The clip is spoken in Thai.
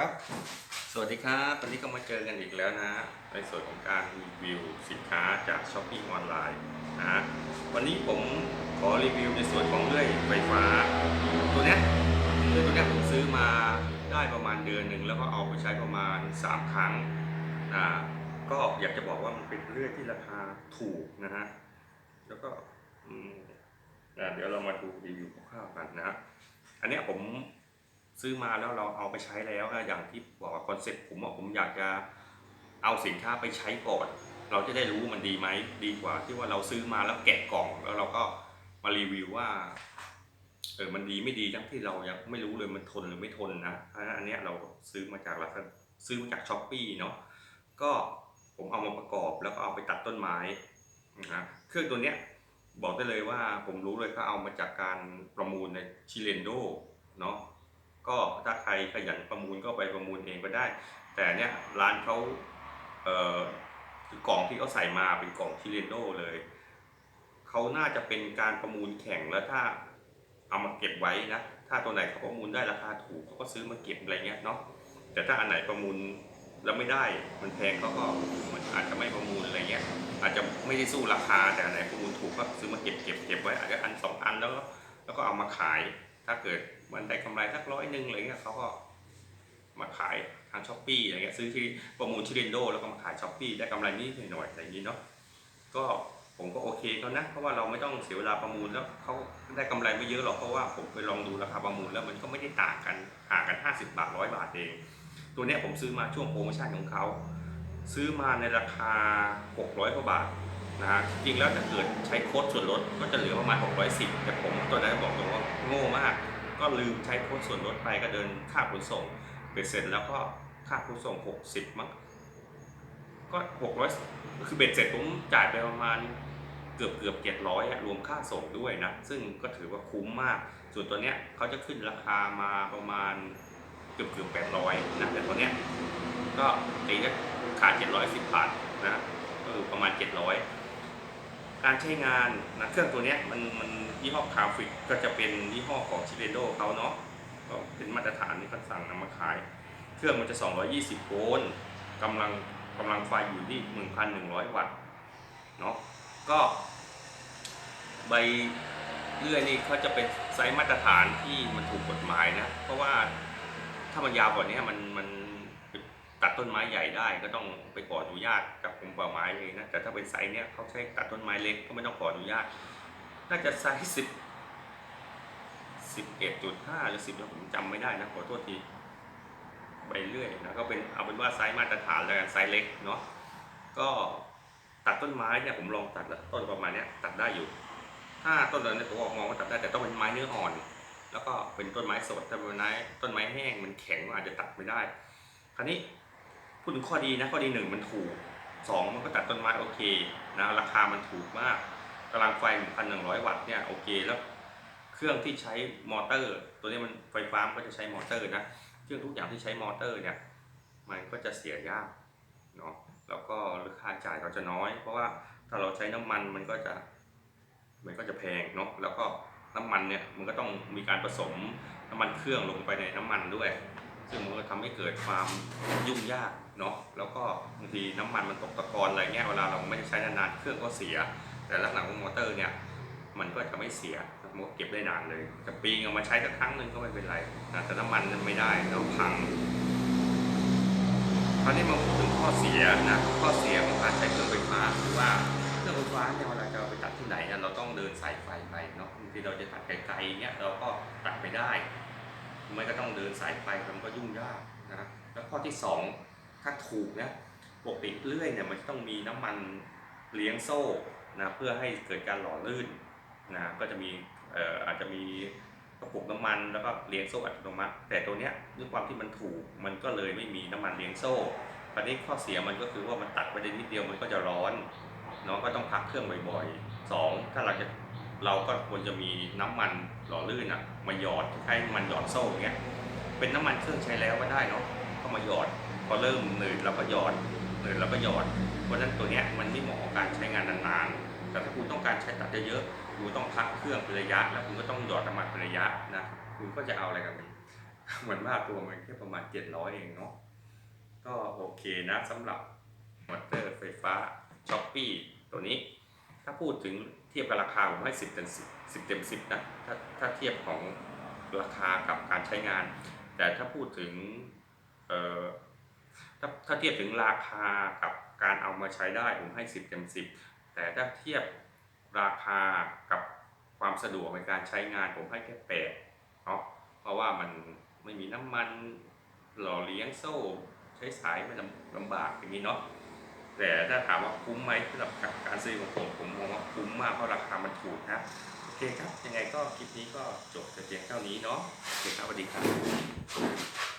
ครับ สวัสดีครับวันนี้ก็มาเจอกันอีกแล้วนะ ในส่วนของการรีวิวสินค้าจากช้อปปิ้งออนไลน์นะวันนี้ผมขอรีวิวในส่วนของเลื่อยไฟฟ้า ตัวนี้เลื่อยตัวนี้ผมซื้อมาได้ประมาณเดือนหนึ่งแล้วก็เอาไปใช้ประมาณ 3 ครั้งนะก็อยากจะบอกว่ามันเป็นเลื่อยที่ราคาถูกนะฮะแล้วก็เดี๋ยวเรามาดูรีวิวคร่าวๆกันนะอันนี้ผม ซื้อมาแล้วเราเอาไปใช้แล้วนะอย่างที่บอกคอนเซ็ปต์ผมว่าผมอยากจะเอาสินค้าไปใช้ก่อน เราจะได้รู้มันดีไหมดีกว่าที่ว่าเราซื้อมาแล้วแกะกล่อง แล้วเราก็มารีวิวว่าเออมันดีไม่ดีทั้งที่เรายังไม่รู้เลยมันทนหรือไม่ทนนะอันนี้เราซื้อมาจากราซื้อมาจากช้อปปี้เนาะก็ผมเอามาประกอบแล้วก็เอาไปตัดต้นไม้นะฮะเครื่องตัวเนี้ยบอกได้เลยว่าผมรู้เลยก็เอามาจากการประมูลในชิเลนโดเนาะ ก็ถ้าใครขยันประมูลก็ไปประมูลเองก็ได้ แต่เนี้ยร้านเขาเอ่อคือกล่องที่เขาใส่มาเป็นกล่องชิเลนโดเลยเขาน่าจะเป็นการประมูลแข่งแล้วถ้าเอามาเก็บไว้นะถ้าตัวไหนเขาประมูลได้ราคาถูกเขาก็ซื้อมาเก็บอะไรเงี้ยเนาะแต่ถ้าอันไหนประมูลแล้วไม่ได้มันแพงเขาก็มันอาจจะไม่ประมูลอะไรเงี้ยอาจจะไม่ได้สู้ราคาแต่อันไหนประมูลถูกก็ซื้อมาเก็บเก็บเก็บไว้อาจจะอันสองอันแล้วก็แล้วก็เอามาขาย ถ้าเกิดมันได้กำไรสักร้อยหนึ่งอะไรเงี้ยเขาก็มาขายทางช้อปปี้อะไรเงี้ยซื้อที่ประมูลที่เรนโดแล้วก็มาขายช้อปปี้ได้กำไรนิดหน่อยอะไรอย่างนี้เนาะก็ผมก็โอเคเขานะเพราะว่าเราไม่ต้องเสียเวลาประมูลแล้วเขาได้กำไรไม่เยอะหรอกเพราะว่าผมไปลองดูราคาประมูลแล้วมันก็ไม่ได้ต่างกันห่างกัน 50 บาทร้อยบาทเอง ตัวนี้ผมซื้อมาช่วงโปรโมชั่นของเขาซื้อมาในราคา 600กว่าบาทนะฮะจริงแล้วถ้าเกิดใช้โค้ดส่วนลดก็จะเหลือประมาณ 610 แต่ผมตัวนั้นบอกตรงว่า โง่มาก ก็ลืมใช้โค้ดส่วนลดไปก็เดินค่าขนส่งเบ็ดเสร็จแล้วก็ค่าขนส่ง 60 มั้งก็600คือเบ็ดเสร็จผมจ่ายไปประมาณเกือบเกือบ700อะรวมค่าส่งด้วยนะ ซึ่งก็ถือว่าคุ้มมาก ส่วนตัวเนี้ยเขาจะขึ้นราคามาประมาณเกือบเกือบ800นะแต่ตัวเนี้ยก็ตีก็ขาด710บบาทนะก็คือประมาณ700 การใช้งานนะเครื่องตัวนี้มันมันยี่ห้อคาฟิกก็จะเป็นยี่ห้อของชิเ e โดเขาเนาะก็เป็นมาตรฐานที่เขาสั่งนำมาขาย เครื่องมันจะ 220 โวลต์กำลังกำลังไฟอยู่ที่ 1,100 วัตต์เนาะก็ใบเลื่อยนี่เขาจะเป็นไซส์มาตรฐานที่มันถูกกฎหมายนะ เพราะว่าถ้ามันยาวกว่านี้มันมัน ตัดต้นไม้ใหญ่ได้ก็ต้องไปขออนุญาตกับกรมป่าไม้เลยนะแต่ถ้าเป็นไซส์เนี้ยเขาใช้ตัดต้นไม้เล็กก็ไม่ต้องขออนุญาต น่าจะไซส์สิบสิบเอ็ดจุดห้าหรือสิบผมจำไม่ได้นะขอโทษทีไปเรื่อยนะก็เป็นเอาเป็นว่าไซส์มาตรฐานแล้วกันไซส์เล็กเนาะก็ตัดต้นไม้เนี่ยผมลองตัดแล้วต้นประมาณเนี้ยตัดได้อยู่ ถ้าต้นเนั้นผมออกมองว่าตัดได้แต่ต้องเป็นไม้เนื้ออ่อน แล้วก็เป็นต้นไม้สดถ้าเป็นไม้ต้นไม้แห้งมันแข็งอาจจะตัดไม่ได้ คราวนี้ พูดถึงข้อดีนะข้อดีหนึ่งมันถูกสองมันก็ตัดต้นไม้โอเคนะราคามันถูกมากกำลังไฟ 1,100 วัตต์เนี่ยโอเคแล้วเครื่องที่ใช้มอเตอร์ ตัวนี้มันไฟฟ้ามันก็จะใช้มอเตอร์นะเครื่องทุกอย่างที่ใช้มอเตอร์เนี่ยมันก็จะเสียยากเนาะแล้วก็ราคาจ่ายก็จะน้อย เพราะว่าถ้าเราใช้น้ำมันมันก็จะมันก็จะแพงเนาะแล้วก็น้ำมันเนี่ยมันก็ต้องมีการผสมน้ำมันเครื่องลงไปในน้ำมันด้วย ซึ่งมันก็ทำให้เกิดความยุ่งยากเนาะแล้วก็บางทีน้ำมันมันตกตะกอนอะไรเงี้ยเวลาเราไม่ได้ใช้นานๆเครื่องก็เสีย แต่ลักษณะของมอเตอร์เนี่ยมันก็จะไม่เสียมันก็เก็บได้นานเลยจะปีนเอามาใช้สักครั้งหนึ่งก็ไม่เป็นไรนะแต่น้ำมันมันไม่ได้แล้วพังคราวนี้มาพูดถึงข้อเสียนะข้อเสียของการใช้เครื่องไฟฟ้าคือว่าเครื่องไฟฟ้าเนี่ยเวลาจะไปตัดที่ไหนเนี่ยเราต้องเดินสายไฟไปเนาะบางทีเราจะตัดไกลๆเนี่ยเราก็ตัดไม่ได้ ไม่ก็ต้องเดินสายไฟมันก็ยุ่งยากนะครับแล้วข้อที่สองถ้าถูกนะปกติเลื่อยเนี่ยมันจะต้องมีน้ำมันเลี้ยงโซ่นะเพื่อให้เกิดการหล่อลื่นนะก็จะมีเอ่ออาจจะมีกระปุกน้ำมันแล้วก็เลี้ยงโซ่อัตโนมัติ แต่ตัวเนี้ยด้วยความที่มันถูกมันก็เลยไม่มีน้ำมันเลี้ยงโซ่คราวนี้ข้อเสียมันก็คือว่ามันตัดไปได้นิดเดียวมันก็จะร้อนเนาะก็ต้องพักเครื่องบ่อยๆสองถ้าเราจะเราก็ควรจะมีน้ำมัน หล่อลื่นอะมาหยอดคล้ายมันหยอดโซ่อย่างเงี้ยเป็นน้ำมันเครื่องใช้แล้วก็ได้เนาะก็มาหยอดพอเริ่มหนืดเราก็หยอดหนืดเราก็หยอด เพราะฉะนั้นตัวเนี้ยมันไม่เหมาะกับการใช้งานนานๆแต่ถ้าคุณต้องการใช้ตัดเยอะๆคุณต้องพักเครื่องเป็นระยะ แล้วคุณก็ต้องหยอดน้ำมันเป็นระยะนะคุณก็จะเอาอะไรกันเหมือนว่าตัวมันแค่ประมาณ 700 เองเนาะก็โอเคนะสำหรับมอเตอร์ไฟฟ้าช้อปปี้ตัวนี้ ถ้าพูดถึง เทียบกับราคาผมให้ 10เต็ม10 10เต็ม10นะถ้าถ้าเทียบของราคากับการใช้งาน แต่ถ้าพูดถึงเอ่อถ้าถ้าเทียบถึงราคากับการเอามาใช้ได้ผมให้ 10เต็ม10 แต่ถ้าเทียบราคากับความสะดวกในการใช้งานผมให้แค่แปดเนาะเพราะว่ามันไม่มีน้ำมันหล่อเลี้ยงโซ่ใช้สายไม่ลำลำบากอย่างนี้เนาะแต่ถ้าถามว่าคุ้มไหมสำหรับการซื้อของผมผม มากเพราะราคามันถูกนะโอเคครับ ยังไงก็คลิปนี้ก็จบแต่เพียงเท่านี้เนาะโอเคครับสวัสดีครับ